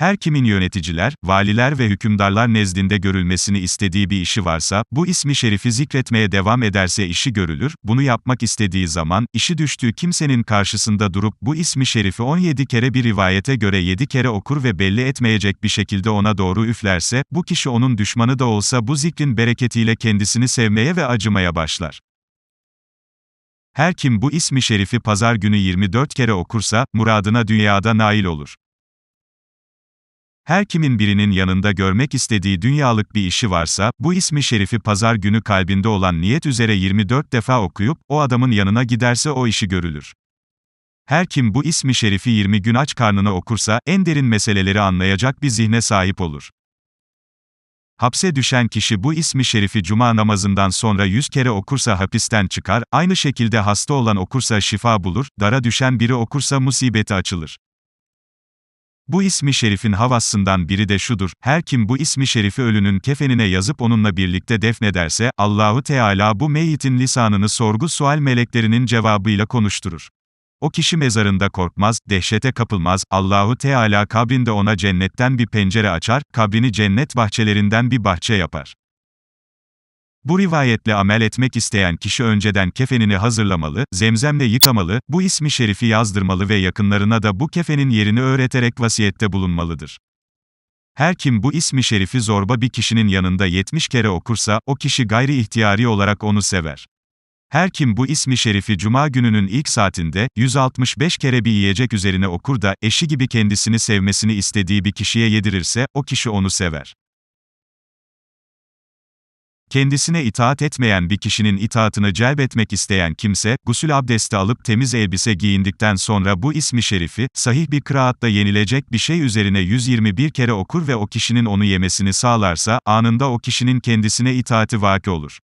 Her kimin yöneticiler, valiler ve hükümdarlar nezdinde görülmesini istediği bir işi varsa, bu ismi şerifi zikretmeye devam ederse işi görülür, bunu yapmak istediği zaman, işi düştüğü kimsenin karşısında durup bu ismi şerifi 17 kere bir rivayete göre 7 kere okur ve belli etmeyecek bir şekilde ona doğru üflerse, bu kişi onun düşmanı da olsa bu zikrin bereketiyle kendisini sevmeye ve acımaya başlar. Her kim bu ismi şerifi pazar günü 24 kere okursa, muradına dünyada nail olur. Her kimin birinin yanında görmek istediği dünyalık bir işi varsa, bu ismi şerifi pazar günü kalbinde olan niyet üzere 24 defa okuyup, o adamın yanına giderse o işi görülür. Her kim bu ismi şerifi 20 gün aç karnına okursa, en derin meseleleri anlayacak bir zihne sahip olur. Hapse düşen kişi bu ismi şerifi cuma namazından sonra 100 kere okursa hapisten çıkar, aynı şekilde hasta olan okursa şifa bulur, dara düşen biri okursa musibeti açılır. Bu ismi şerifin havasından biri de şudur, her kim bu ismi şerifi ölünün kefenine yazıp onunla birlikte defnederse, Allahu Teala bu meyyitin lisanını sorgu sual meleklerinin cevabıyla konuşturur. O kişi mezarında korkmaz, dehşete kapılmaz, Allahu Teala kabrinde ona cennetten bir pencere açar, kabrini cennet bahçelerinden bir bahçe yapar. Bu rivayetle amel etmek isteyen kişi önceden kefenini hazırlamalı, zemzemle yıkamalı, bu ismi şerifi yazdırmalı ve yakınlarına da bu kefenin yerini öğreterek vasiyette bulunmalıdır. Her kim bu ismi şerifi zorba bir kişinin yanında 70 kere okursa, o kişi gayri ihtiyari olarak onu sever. Her kim bu ismi şerifi cuma gününün ilk saatinde, 165 kere bir yiyecek üzerine okur da, eşi gibi kendisini sevmesini istediği bir kişiye yedirirse, o kişi onu sever. Kendisine itaat etmeyen bir kişinin itaatını celbetmek isteyen kimse, gusül abdesti alıp temiz elbise giyindikten sonra bu ismi şerifi, sahih bir kıraatla yenilecek bir şey üzerine 121 kere okur ve o kişinin onu yemesini sağlarsa, anında o kişinin kendisine itaati vaki olur.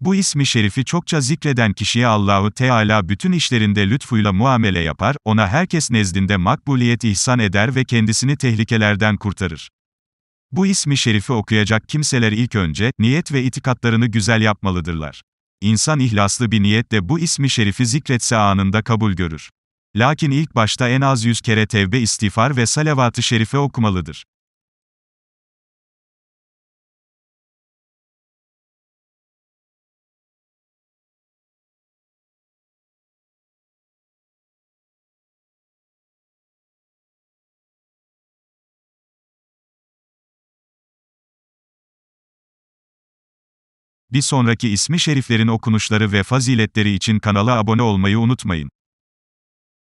Bu ismi şerifi çokça zikreden kişiye Allahu Teala bütün işlerinde lütfuyla muamele yapar, ona herkes nezdinde makbuliyet ihsan eder ve kendisini tehlikelerden kurtarır. Bu ismi şerifi okuyacak kimseler ilk önce, niyet ve itikatlarını güzel yapmalıdırlar. İnsan ihlaslı bir niyetle bu ismi şerifi zikretse anında kabul görür. Lakin ilk başta en az yüz kere tevbe istiğfar ve salavat-ı şerife okumalıdır. Bir sonraki ismi şeriflerin okunuşları ve faziletleri için kanala abone olmayı unutmayın.